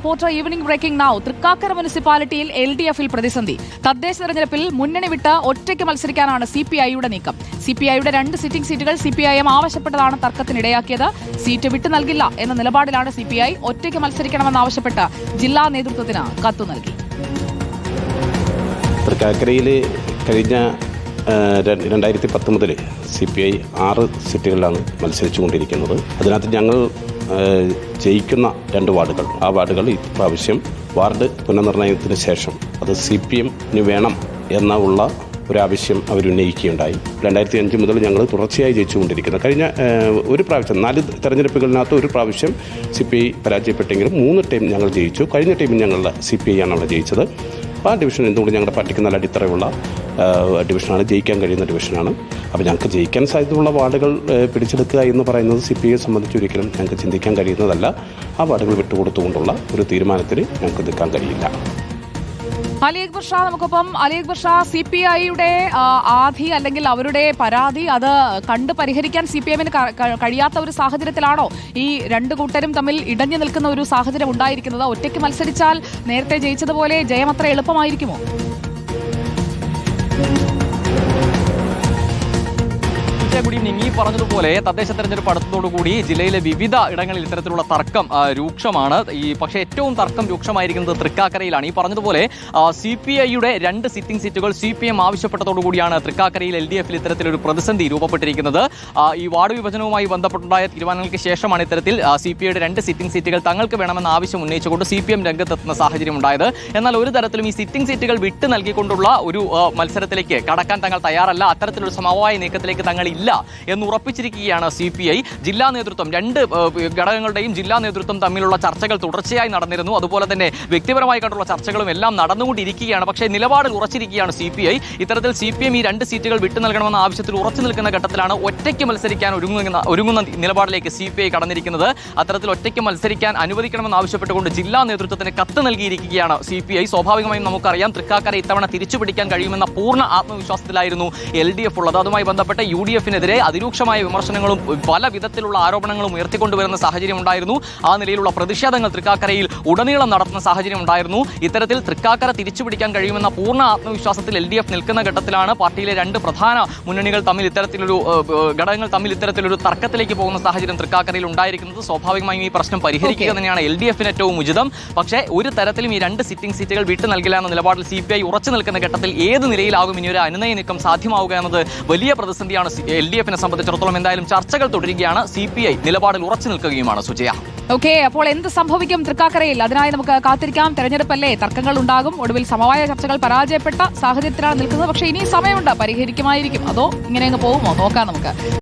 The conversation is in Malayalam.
Reporter evening breaking now Thrikkakara മുനിസിപ്പാലിറ്റിയിൽ എൽ ഡി എഫിൽ പ്രതിസന്ധി. തദ്ദേശ തെരഞ്ഞെടുപ്പിൽ മുന്നണി വിട്ട് ഒറ്റയ്ക്ക് മത്സരിക്കാനാണ് സി പി ഐയുടെ നീക്കം. സി പി ഐയുടെ രണ്ട് സിറ്റിംഗ് സീറ്റുകൾ സി പി ഐ എം ആവശ്യപ്പെട്ടതാണ് തർക്കത്തിനിടയാക്കിയത് സീറ്റ് വിട്ടു നൽകില്ല എന്ന നിലപാടിലാണ് സി പി ഐ ഒറ്റയ്ക്ക് മത്സരിക്കണമെന്നാവശ്യപ്പെട്ട് ജില്ലാ നേതൃത്വത്തിന് കത്തു നൽകി. തൃക്കാക്കരയിൽ കഴിഞ്ഞ രണ്ടായിരത്തി പത്ത് മുതൽ സി പി ഐ ആറ് സീറ്റുകളിലാണ് മത്സരിച്ചുകൊണ്ടിരിക്കുന്നത്. അതിനകത്ത് ഞങ്ങൾ ജയിക്കുന്ന രണ്ട് വാർഡുകൾ. ആ വാർഡുകൾ ഇപ്രാവശ്യം വാർഡ് പുനർനിർണയത്തിന് ശേഷം അത് സി പി എമ്മിന് വേണം എന്ന ഉള്ള ഒരാവശ്യം അവരുന്നയിക്കുകയുണ്ടായി രണ്ടായിരത്തി അഞ്ച് മുതൽ ഞങ്ങൾ തുടർച്ചയായി ജയിച്ചുകൊണ്ടിരിക്കുന്നത് കഴിഞ്ഞ ഒരു പ്രാവശ്യം നാല് തെരഞ്ഞെടുപ്പുകളിനകത്ത് ഒരു പ്രാവശ്യം സി പി ഐ പരാജയപ്പെട്ടെങ്കിലും മൂന്ന് ടൈം ഞങ്ങൾ ജയിച്ചു. കഴിഞ്ഞ ടൈമിൽ ഞങ്ങളുടെ സി പി ഐ ആണ് അവിടെ ജയിച്ചത്. ആ ഡിവിഷൻ എന്തുകൊണ്ട് ഞങ്ങളുടെ പാർട്ടിക്ക് നല്ല അടിത്തറയുള്ള ഡിവിഷനാണ് ജയിക്കാൻ കഴിയുന്ന ഡിവിഷനാണ് അപ്പോൾ ഞങ്ങൾക്ക് ജയിക്കാൻ സാധ്യതയുള്ള വാർഡുകൾ പിടിച്ചെടുക്കുക എന്ന് പറയുന്നത് സി പി ഐയെ സംബന്ധിച്ച് ഒരിക്കലും ഞങ്ങൾക്ക് ചിന്തിക്കാൻ കഴിയുന്നതല്ല. ആ വാർഡുകൾ വിട്ടുകൊടുത്തുകൊണ്ടുള്ള ഒരു തീരുമാനത്തിന് ഞങ്ങൾക്ക് നിൽക്കാൻ കഴിയില്ല. അലി അക്ബർ ഷാ നമുക്കൊപ്പം. അലി അക്ബർ ഷാ സി പി ഐയുടെ ആധി അല്ലെങ്കിൽ അവരുടെ പരാതി അത് കണ്ട് പരിഹരിക്കാൻ സി പി എമ്മിന് കഴിയാത്ത ഒരു സാഹചര്യത്തിലാണോ? ഈ രണ്ട് കൂട്ടരും തമ്മിൽ ഇടഞ്ഞു നിൽക്കുന്ന ഒരു സാഹചര്യം ഉണ്ടായിരിക്കുന്നത്. ഒറ്റയ്ക്ക് മത്സരിച്ചാൽ നേരത്തെ ജയിച്ചതുപോലെ ജയം അത്ര എളുപ്പമായിരിക്കുമോ? ഉച്ച നിങ്ങി പറഞ്ഞതുപോലെ തദ്ദേശ തെരഞ്ഞെടുപ്പ് അടുത്തതോടുകൂടി ജില്ലയിലെ വിവിധ ഇടങ്ങളിൽ ഇത്തരത്തിലുള്ള തർക്കം രൂക്ഷമാണ്. ഈ പക്ഷേ ഏറ്റവും തർക്കം രൂക്ഷമായിരിക്കുന്നത് തൃക്കാക്കരയിലാണ്. ഈ പറഞ്ഞതുപോലെ സി പി ഐയുടെ രണ്ട് സിറ്റിംഗ് സീറ്റുകൾ സി പി എം ആവശ്യപ്പെട്ടതോടുകൂടിയാണ് തൃക്കാക്കരയിൽ എൽ ഡി എഫിൽ ഇത്തരത്തിലൊരു പ്രതിസന്ധി രൂപപ്പെട്ടിരിക്കുന്നത്. ഈ വാർഡ് വിഭജനവുമായി ബന്ധപ്പെട്ടുണ്ടായ തീരുമാനങ്ങൾക്ക് ശേഷമാണ് ഇത്തരത്തിൽ സി പി ഐയുടെ രണ്ട് സിറ്റിംഗ് സീറ്റുകൾ തങ്ങൾക്ക് വേണമെന്ന ആവശ്യം ഉന്നയിച്ചുകൊണ്ട് സി പി എം രംഗത്തെത്തുന്ന സാഹചര്യം ഉണ്ടായത്. എന്നാൽ ഒരു തരത്തിലും ഈ സിറ്റിംഗ് സീറ്റുകൾ വിട്ടു നൽകിക്കൊണ്ടുള്ള ഒരു മത്സരത്തിലേക്ക് കടക്കാൻ തങ്ങൾ തയ്യാറല്ല. അത്തരത്തിലൊരു സമവായ നീക്കത്തിലേക്ക് തങ്ങൾ ഇല്ല എന്ന് ഉറപ്പിച്ചിരിക്കുകയാണ് സി പി ഐ ജില്ലാ നേതൃത്വം രണ്ട് ഘടകങ്ങളുടെയും ജില്ലാ നേതൃത്വം തമ്മിലുള്ള ചർച്ചകൾ തുടർച്ചയായി നടന്നിരുന്നു. അതുപോലെ തന്നെ വ്യക്തിപരമായി കണ്ടുള്ള ചർച്ചകളും എല്ലാം നടന്നുകൊണ്ടിരിക്കുകയാണ്. പക്ഷേ നിലപാടിൽ ഉറച്ചിരിക്കുകയാണ് സി പി ഐ ഇത്തരത്തിൽ സി പി എം ഈ രണ്ട് സീറ്റുകൾ വിട്ടു നൽകണമെന്ന ആവശ്യത്തിൽ ഉറച്ചു നിൽക്കുന്ന ഘട്ടത്തിലാണ് ഒറ്റയ്ക്ക് മത്സരിക്കാൻ ഒരുങ്ങുന്ന ഒരുങ്ങുന്ന നിലപാടിലേക്ക് സി പി ഐ കടന്നിരിക്കുന്നത്. അത്തരത്തിൽ ഒറ്റയ്ക്ക് മത്സരിക്കാൻ അനുവദിക്കണമെന്ന് ആവശ്യപ്പെട്ടുകൊണ്ട് ജില്ലാ നേതൃത്വത്തിന് കത്ത് നൽകിയിരിക്കുകയാണ് സി പി ഐ സ്വാഭാവികമായും നമുക്കറിയാം തൃക്കാക്കര ഇത്തവണ തിരിച്ചുപിടിക്കാൻ കഴിയുമെന്ന പൂർണ ആത്മവിശ്വാസത്തിലായിരുന്നു എൽ ഡി എഫ് ഉള്ളത്. അതുമായി ബന്ധപ്പെട്ട് യു ഡി എഫിനെതിരെ അതിരൂക്ഷമായ വിമർശനങ്ങളും പല വിധത്തിലുള്ള ആരോപണങ്ങളും ഉയർത്തിക്കൊണ്ടുവരുന്ന സാഹചര്യം ഉണ്ടായിരുന്നു. ആ നിലയിലുള്ള പ്രതിഷേധങ്ങൾ തൃക്കാക്കരയിൽ ഉടനീളം നടത്തുന്ന സാഹചര്യം ഉണ്ടായിരുന്നു. ഇത്തരത്തിൽ തൃക്കാക്കര തിരിച്ചുപിടിക്കാൻ കഴിയുമെന്ന പൂർണ ആത്മവിശ്വാസത്തിൽ എൽ ഡി എഫ് നിൽക്കുന്ന ഘട്ടത്തിലാണ് പാർട്ടിയിലെ രണ്ട് പ്രധാന മുന്നണികൾ തമ്മിൽ ഇത്തരത്തിലൊരു ഘടകങ്ങൾ തമ്മിൽ ഇത്തരത്തിലൊരു തർക്കത്തിലേക്ക് പോകുന്ന സാഹചര്യം തൃക്കാക്കരയിൽ ഉണ്ടായിരിക്കുന്നത് സ്വാഭാവികമായും ഈ പ്രശ്നം പരിഹരിക്കുക തന്നെയാണ് എൽ ഡി എഫിന് ഏറ്റവും ഉചിതം. പക്ഷേ ഒരു തരത്തിലും ഈ രണ്ട് സിറ്റിംഗ് സീറ്റുകൾ വിട്ടു നൽകില്ല എന്ന നിലപാടിൽ സി പി ഐ ഉറച്ചു നിൽക്കുന്ന ഘട്ടത്തിൽ ഏത് നിലയിലാകും ഇനി ഒരു അനുനയ നീക്കം സാധ്യമാവുക എന്നത് വലിയ പ്രതിസന്ധിയാണ് എൽ ഡി എഫിനെ സംബന്ധിച്ചിടത്തോളം എന്തായാലും ചർച്ചകൾ തുടരുകയാണ്. സി പി ഐ നിലപാടിൽ ഉറച്ചു നിൽക്കുകയുമാണ് സുജയ. ഓക്കെ അപ്പോൾ എന്ത് സംഭവിക്കും തൃക്കാക്കരയിൽ? അതിനായി നമുക്ക് കാത്തിരിക്കാം. തെരഞ്ഞെടുപ്പല്ലേ? തർക്കങ്ങൾ ഉണ്ടാകും. ഒടുവിൽ സമവായ ചർച്ചകൾ പരാജയപ്പെട്ട സാഹചര്യത്തിലാണ് നിൽക്കുന്നത്. പക്ഷേ ഇനി സമയമുണ്ട്. പരിഹരിക്കുമായിരിക്കും. അതോ ഇങ്ങനെ അങ്ങ് പോകുമോ? നോക്കാം നമുക്ക്.